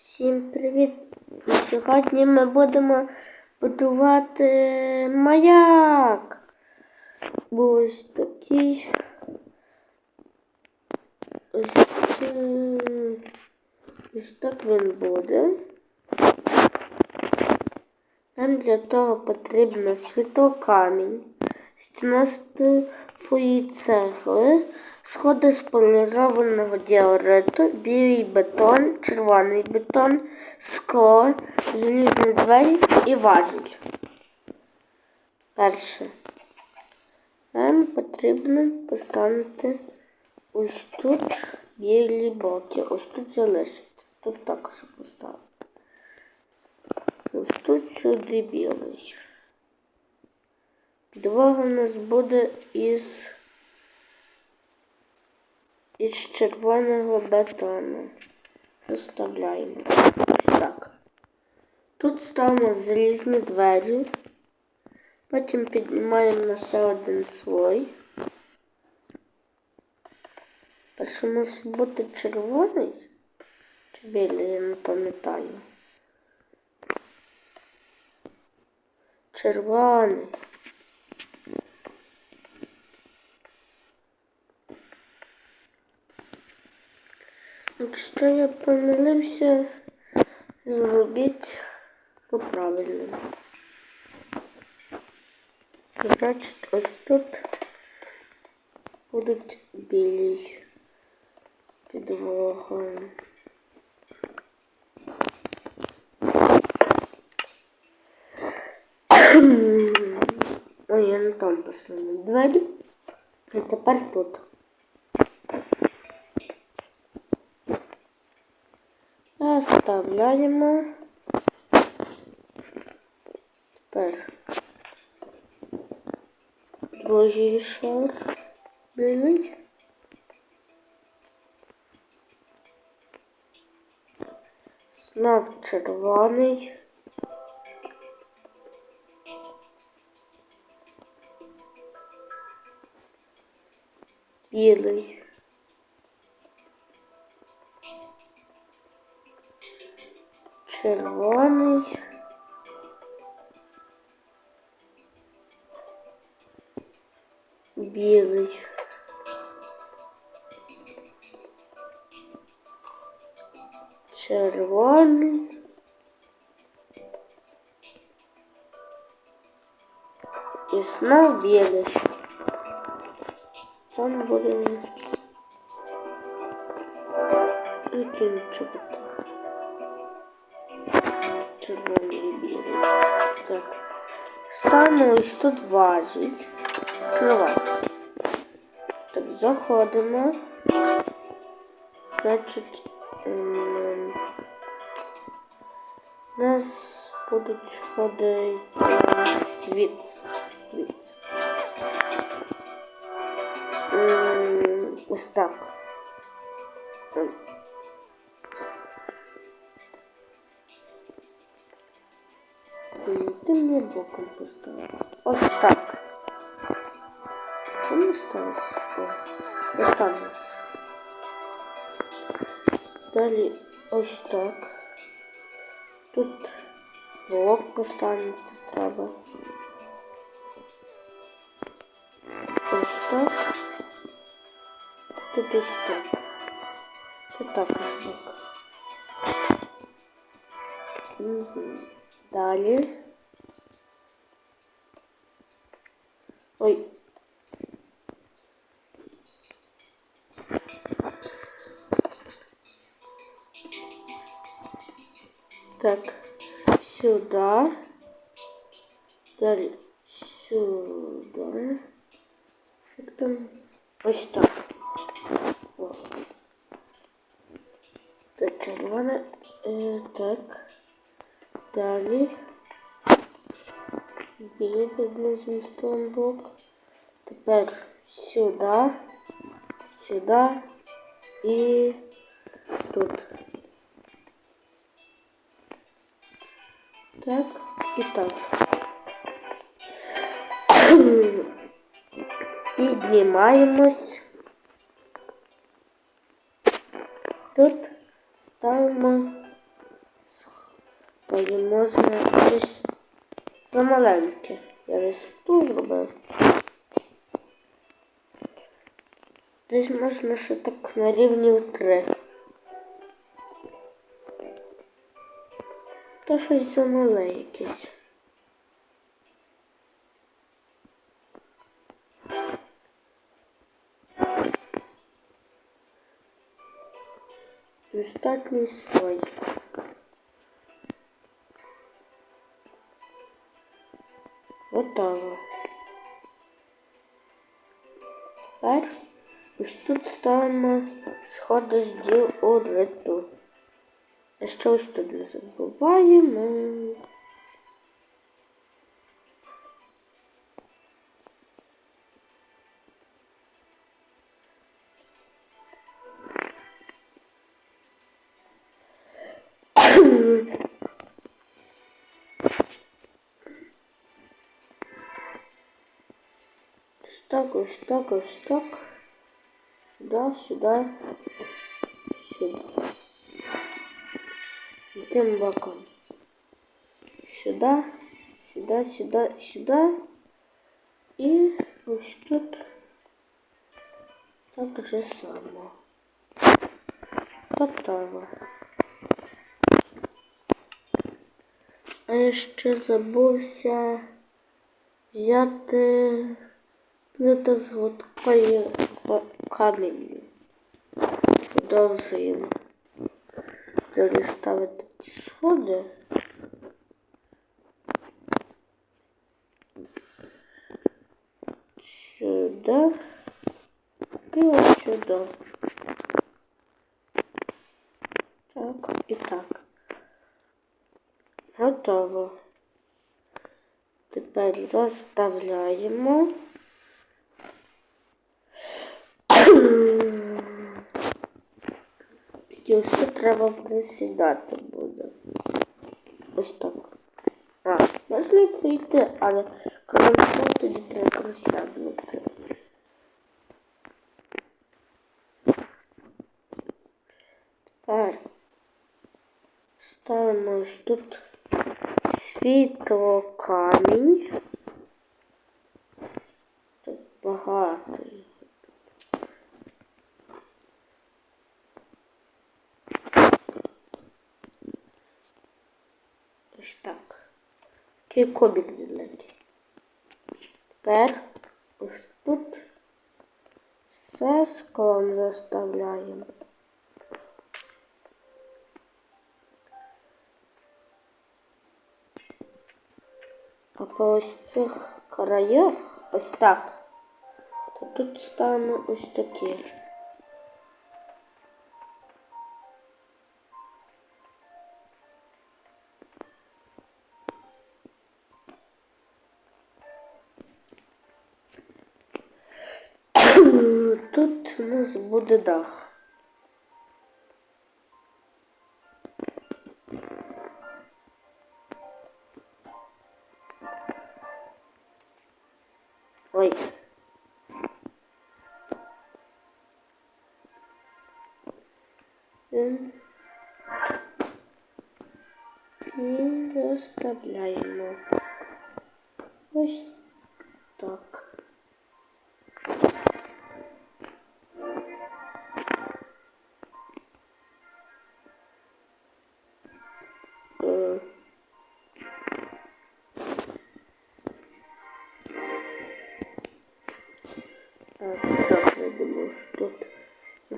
Всім привіт! Сьогодні ми будемо будувати маяк. Ось такий. Ось, ось так він буде. Нам для того потрібно світлокамінь, стіна з тифої цегли, сходи з полірованого діориту, білий бетон, червоний бетон, скло, залізні двері і важіль. Перше. Нам потрібно поставити ось тут білі блоки. Ось тут залишити. Тут також поставити. Ось тут сюди білий. Підлога у нас буде із, із червоного бетону. Вставляємо. Так. Тут ставимо залізні двері. Потім піднімаємо на ще один слой. Перший мусить бути червоний чи білий, я не пам'ятаю. Червоний. Якщо я помилився, зробіть по-правильному. Значить, ось тут будуть білі підлога. Ой, я не там поставила двері. А тепер тут. Оставляємо. Тепер другий шар білий. Знов червоний. Білий. Червоний. Білий. Червоний. І знов білий. Там буде закінчувати. Червоний Білий. Так. Ставимо ось тут важіль. Давай. Так, заходимо. Значить, ем, у нас будуть ходити звідси. Звідси. Ем, Ось так. Ем. Ти мені боком поставила. Ось так. Чому сталося? О, останався. Далі ось так. Тут блок поставити треба. Ось так. Тут ось так. Тут також блок. Угу. Далі. Ой. Так, сюда. Далее сюда. Як там? Ось так. О. Так, червоне. Е, так. Далі. Білий під нижнім столом блок. Тепер сюди, сюди і тут. Так і так. Піднімаємось. Тут ставимо Чекай, можна десь замаленьке. Я тут зробив. Десь можна ще так на рівні три. Та щось замале якесь. Достатній слой. Готово. Тепер ось тут ставимо сходи з діориту. А що ось тут не забуваємо? Так, ось так, ось так. Сюда, сюда, сюда. Тим боком. Сюда, сюда, сюда, сюда. І ось тут так же само. Готово. А ще забувся взяти плита з гладкої каміння. Продовжуємо. Далі ставити ті сходи. Сюди. І от сюди. Так, і так. Готово. Тепер заставляємо. Тут треба присідати буде. Ось так. А, можна прийти, але коли тоді треба присяднути. Тепер ставимо ось тут світло камінь. Тут багато. їх. Ось так. Такий кубик. Тепер ось тут все склон заставляємо. А по ось цих краях ось так. То тут ставимо ось такі. Буде дах. Ой. І розставляємо. Ось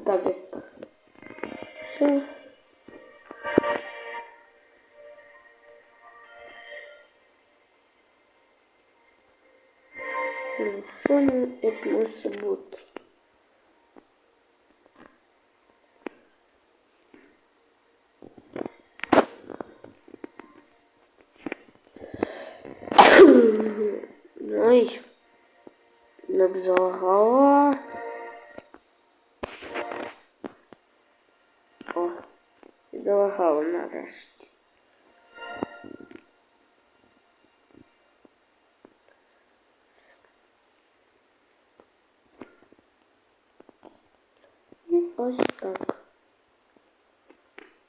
так як все. Що не як мусить? Ой. О, і нарешті. І ось так.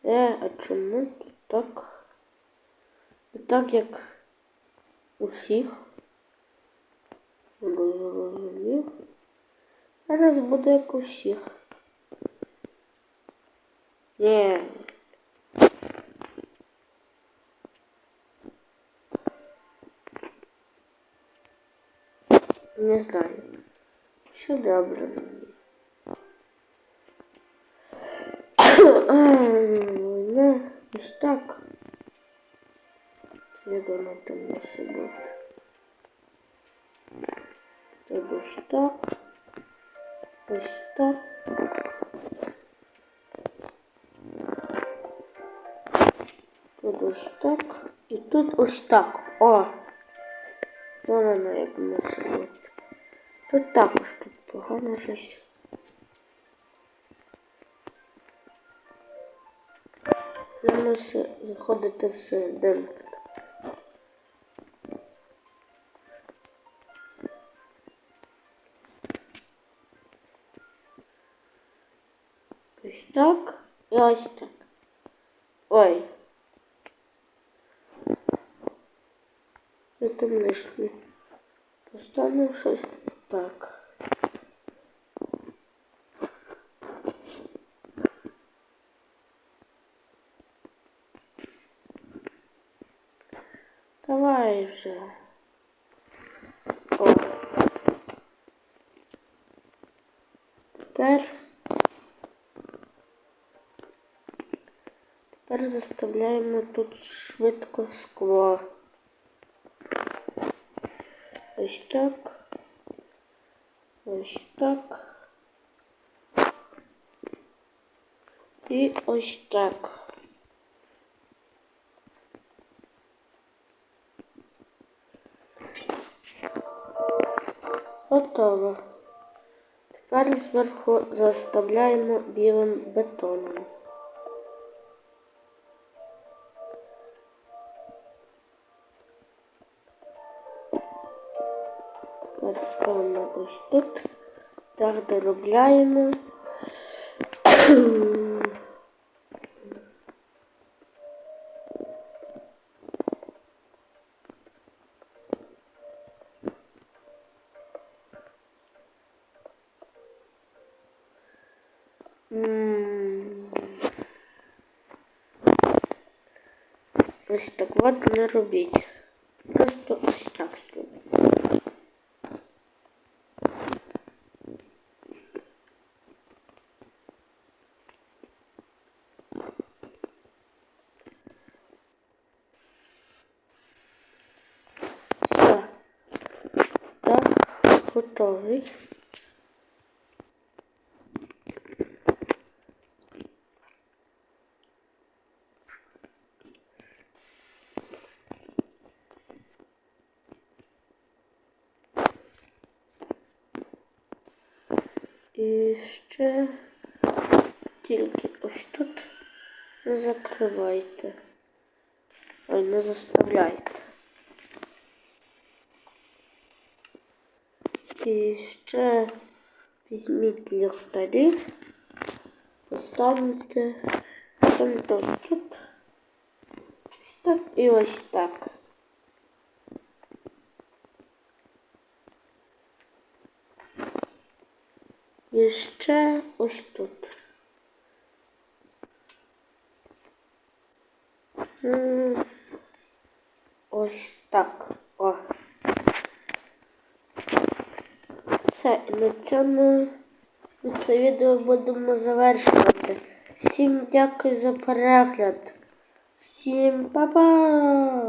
Е, а чому тут так? І так як усіх. Бо зрозумів. Зараз буде як усіх. Ні. Не знаю. Все добре. Ну, ось так. Воно там мусить бути. Тут ось так. Ось так. Тут ось так. І тут ось так. О! Вон воно як мусить бути. Тут також тут погано щось. Нам заходити всередину. Ось так і ось так. Ой. Я там лишнє. Поставлю щось так. Давай вже. О. Тепер. Тепер заставляємо тут швидко скло. Ось так. Ось так. І ось так. Готово. Тепер зверху заставляємо білим бетоном. Тепер ставимо ось тут. Так доробляємо. М. Ось так от не робіть. Просто ось так зробіть. Готовий. І ще тільки ось тут не закривайте. Ой, не заставляйте. І ще візьміть ліхтарі, поставите, ставите ось тут. Ось так і ось так. І ще ось тут. Ось так. О. Все, і на цьому це відео будемо завершувати. Всім дякую за перегляд. Всім па-па!